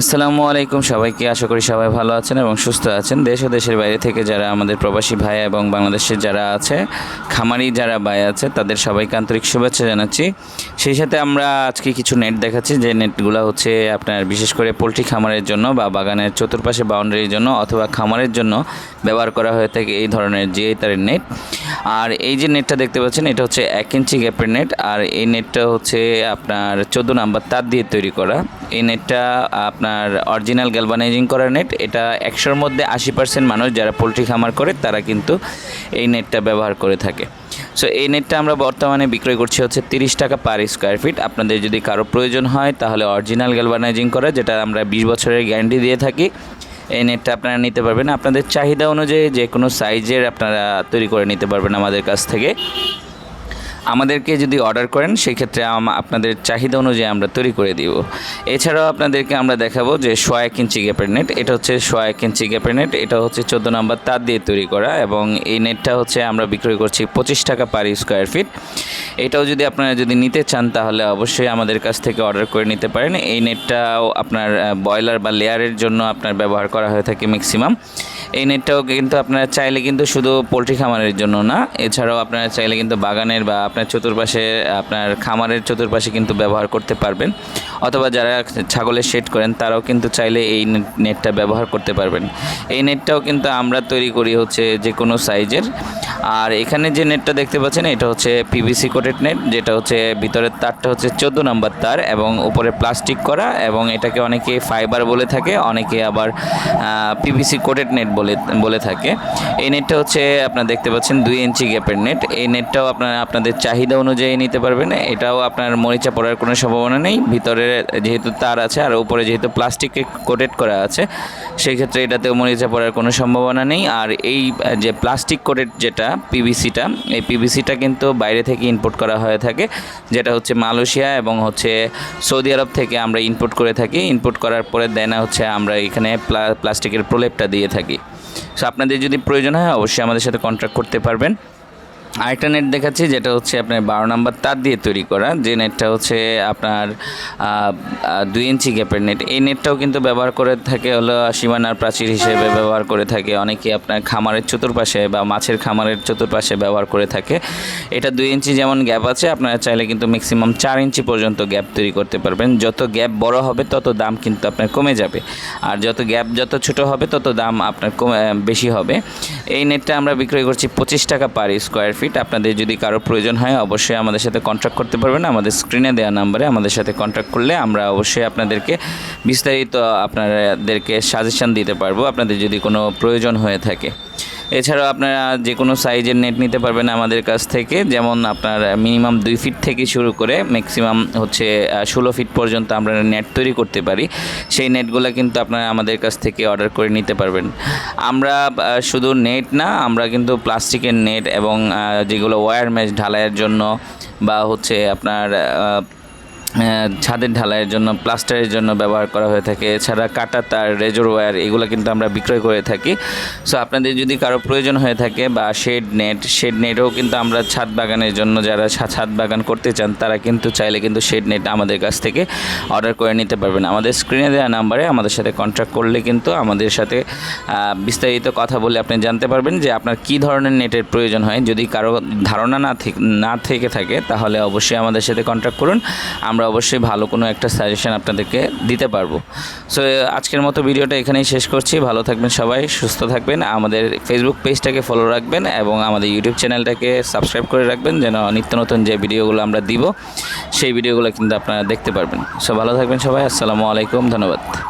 আসসালামু আলাইকুম সবাইকে। আশা করি সবাই ভালো আছেন এবং সুস্থ আছেন। দেশ ও দেশের বাইরে থেকে যারা আমাদের প্রবাসী ভাই এবং বাংলাদেশের যারা আছে, খামারি যারা ভাই আছে, তাদের সবাইকে আন্তরিক শুভেচ্ছা জানাচ্ছি। সেই সাথে আমরা আজকে কিছু নেট দেখাচ্ছি। যে নেটগুলো হচ্ছে আপনার বিশেষ করে পোলট্রি খামারের জন্য বা বাগানের চতুর্পাশে বাউন্ডারির জন্য অথবা খামারের জন্য ব্যবহার করা হয়ে থাকে এই ধরনের যে তারের নেট আর এই যে নেটটা দেখতে পাচ্ছেন, এটা হচ্ছে এক ইঞ্চি গ্যাপের নেট আর এই নেটটা হচ্ছে আপনার চোদ্দ নাম্বার তার দিয়ে তৈরি করা। এই নেটটা আপনার অরিজিনাল গ্যালভানাইজিং করা নেট এটা একশোর মধ্যে আশি পার্সেন্ট মানুষ যারা পোলট্রি খামার করে, তারা কিন্তু এই নেটটা ব্যবহার করে থাকে। সো এই নেটটা আমরা বর্তমানে বিক্রয় করছি হচ্ছে তিরিশ টাকা পার স্কোয়ার ফিট আপনাদের যদি কারও প্রয়োজন হয়, তাহলে অরিজিনাল গ্যালভানাইজিং করা, যেটা আমরা বিশ বছরের গ্যারান্টি দিয়ে থাকি। এই নেটটা আপনারা নিতে পারবেন। আপনাদের চাহিদা অনুযায়ী যে কোনো সাইজের আপনারা তৈরি করে নিতে পারবেন আমাদের কাছ থেকে। আমাদেরকে যদি অর্ডার করেন সেই ক্ষেত্রে আপনাদের চাহিদা অনুযায়ী আমরা তৈরি করে দিব। এছাড়াও আপনাদেরকে আমরা দেখাবো যে সোয়া এক ইঞ্চি গ্যাপের নেট এটা হচ্ছে সোয়া এক ইঞ্চি গ্যাপের নেট এটা হচ্ছে চোদ্দ নম্বর তার দিয়ে তৈরি করা এবং এই নেটটা হচ্ছে আমরা বিক্রয় করছি পঁচিশ টাকা পার স্কোয়ার ফিট এটাও যদি আপনারা যদি নিতে চান, তাহলে অবশ্যই আমাদের কাছ থেকে অর্ডার করে নিতে পারেন। এই নেটটাও আপনার ব্রয়লার বা লেয়ারের জন্য আপনার ব্যবহার করা হয়ে থাকে ম্যাক্সিমাম এই নেটটাও কিন্তু আপনারা চাইলে কিন্তু শুধু পোলট্রি খামারের জন্য না, এছাড়াও আপনারা চাইলে কিন্তু বাগানের বা আপনার চতুর্পাশে, আপনার খামারের চতুর্পাশে কিন্তু ব্যবহার করতে পারবেন। অথবা যারা ছাগলের শেড করেন, তারাও কিন্তু চাইলে এই নেটটা ব্যবহার করতে পারবেন। এই নেটটাও কিন্তু আমরা তৈরি করি হচ্ছে যে কোনো সাইজের। আর এখানে যে নেটটা দেখতে পাচ্ছেন, এটা হচ্ছে পিভিসি কোটেড নেট যেটা হচ্ছে ভিতরের তারটা হচ্ছে চোদ্দ নম্বর তার এবং উপরে প্লাস্টিক করা এবং এটাকে অনেকে ফাইবার বলে থাকে, অনেকে আবার পিভিসি কোটেড নেট বলে বলে থাকে। এই নেটটা হচ্ছে আপনারা দেখতে পাচ্ছেন দুই ইঞ্চি গ্যাপের নেট এই নেটটাও আপনারা, আপনাদের চাহিদা অনুযায়ী নিতে পারবেন, এটাও আপনার মরিচা পড়ার কোনো সম্ভাবনা নেই। ভিতরে যেহেতু তার আছে আর উপরে যেহেতু প্লাস্টিকে কোটেড করা আছে, সেই ক্ষেত্রে এটাতেও মরিচা পড়ার কোনো সম্ভাবনা নেই। আর এই যে প্লাস্টিক কোটেড যেটা পিভিসিটা এই পিভিসিটা কিন্তু বাইরে থেকে ইম্পোর্ট করা হয়ে থাকে, যেটা হচ্ছে মালয়েশিয়া এবং হচ্ছে সৌদি আরব থেকে আমরা ইম্পোর্ট করে থাকি। ইম্পোর্ট করার পরে দেন হচ্ছে আমরা এখানে প্লা- প্লাস্টিকের প্রলেপটা দিয়ে থাকি। সো আপনাদের যদি প্রয়োজন হয়, অবশ্যই আমাদের সাথে কন্ট্যাক্ট করতে পারবেন। আরেকটা নেট দেখাচ্ছি, যেটা হচ্ছে আপনার বারো নাম্বার তার দিয়ে তৈরি করা। যে নেটটা হচ্ছে আপনার দুই ইঞ্চি গ্যাপের নেট এই নেটটাও কিন্তু ব্যবহার করে থাকে হলো সীমানার প্রাচীর হিসেবে ব্যবহার করে থাকে। অনেকে আপনার খামারের চতুর্পাশে বা মাছের খামারের চতুর্পাশে ব্যবহার করে থাকে। এটা দুই ইঞ্চি যেমন গ্যাপ আছে, আপনারা চাইলে কিন্তু ম্যাক্সিমাম চার ইঞ্চি পর্যন্ত গ্যাপ তৈরি করতে পারবেন। যত গ্যাপ বড় হবে, তত দাম কিন্তু আপনার কমে যাবে। আর যত গ্যাপ যত ছোট হবে, তত দাম আপনার কমে বেশি হবে। এই নেটটা আমরা বিক্রয় করছি পঁচিশ টাকা পার স্কোয়ার ফিট আপনাদের যদি কারও প্রয়োজন হয়, অবশ্যই আমাদের সাথে কন্ট্যাক্ট করতে পারবেন। আমাদের স্ক্রিনে দেওয়া নাম্বারে আমাদের সাথে কন্ট্যাক্ট করলে আমরা অবশ্যই আপনাদেরকে বিস্তারিত আপনাদেরকে সাজেশন দিতে পারব। আপনাদের যদি কোনো প্রয়োজন হয়ে থাকে। এছাড়াও আপনারা যে কোনো সাইজের নেট নিতে পারবেন আমাদের কাছ থেকে। যেমন আপনার মিনিমাম দুই ফিট থেকে শুরু করে ম্যাক্সিমাম হচ্ছে ষোলো ফিট পর্যন্ত আমরা নেট তৈরি করতে পারি। সেই নেটগুলো কিন্তু আপনারা আমাদের কাছ থেকে অর্ডার করে নিতে পারবেন। আমরা শুধু নেট না, আমরা কিন্তু প্লাস্টিকের নেট এবং যেগুলো ওয়্যার মেশ ঢালাইয়ের জন্য বা হচ্ছে আপনার ছাদের ঢালাইয়ের জন্য প্লাস্টারের জন্য ব্যবহার করা হয়ে থাকে। এছাড়া কাটা তার রেজর ওয়্যার এগুলো কিন্তু আমরা বিক্রয় করে থাকি। সো আপনাদের যদি কারও প্রয়োজন হয়ে থাকে বা শেড নেট শেড নেটও কিন্তু আমরা ছাদ বাগানের জন্য যারা ছাদ বাগান করতে চান, তারা কিন্তু চাইলে কিন্তু শেড নেট আমাদের কাছ থেকে অর্ডার করে নিতে পারবেন। আমাদের স্ক্রিনে দেওয়া নাম্বারে আমাদের সাথে কন্ট্যাক্ট করলে কিন্তু আমাদের সাথে বিস্তারিত কথা বলে আপনি জানতে পারবেন যে আপনার কী ধরনের নেটের প্রয়োজন হয়। যদি কারও ধারণা না না থেকে থাকে, তাহলে অবশ্যই আমাদের সাথে কন্ট্যাক্ট করুন। আমরা অবশ্যই ভালো কোনো একটা সাজেশন আপনাদেরকে দিতে পারব। সো আজকের মতো ভিডিওটা এখানেই শেষ করছি। ভালো থাকবেন সবাই, সুস্থ থাকবেন। আমাদের ফেসবুক পেজটাকে ফলো রাখবেন এবং আমাদের ইউটিউব চ্যানেলটাকে সাবস্ক্রাইব করে রাখবেন যেন নিত্য নতুন যে ভিডিওগুলো আমরা দিব, সেই ভিডিওগুলো কিন্তু আপনারা দেখতে পারবেন। সো ভালো থাকবেন সবাই। আসসালামু আলাইকুম। ধন্যবাদ।